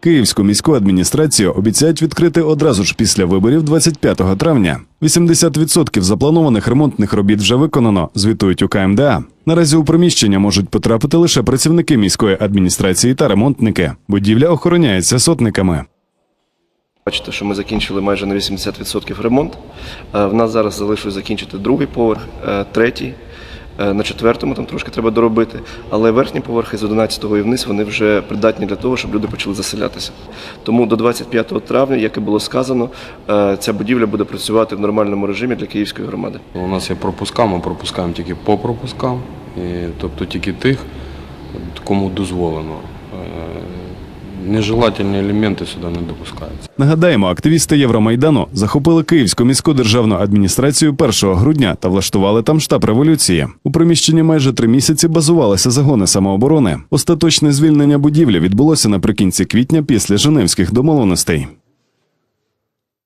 Київську міську адміністрацію обіцяють відкрити одразу ж після виборів 25 травня. 80% запланованих ремонтних робіт вже виконано, звітують у КМДА. Наразі у приміщення можуть потрапити лише працівники міської адміністрації та ремонтники. Будівля охороняється сотниками. Бачите, що ми закінчили майже на 80% ремонт. Е, В нас зараз залишилось закінчити другий поверх, е, третій. Е, На четвертому там трошки треба доробити, але верхні поверхи з 11-го і вниз вони вже придатні для того, щоб люди почали заселятися. Тому до 25 травня, як і було сказано, е, ця будівля буде працювати в нормальному режимі для київської громади. У нас є пропуска, ми пропускаємо тільки по пропускам, тобто тільки тих, кому дозволено. Нежелательні елементи сюди не допускаються. Нагадаємо, активісти Євромайдану захопили Київську міську державну адміністрацію 1 грудня та влаштували там штаб революції. У приміщенні майже три місяці базувалися загони самооборони. Остаточне звільнення будівлі відбулося наприкінці квітня після Женевських домовленостей.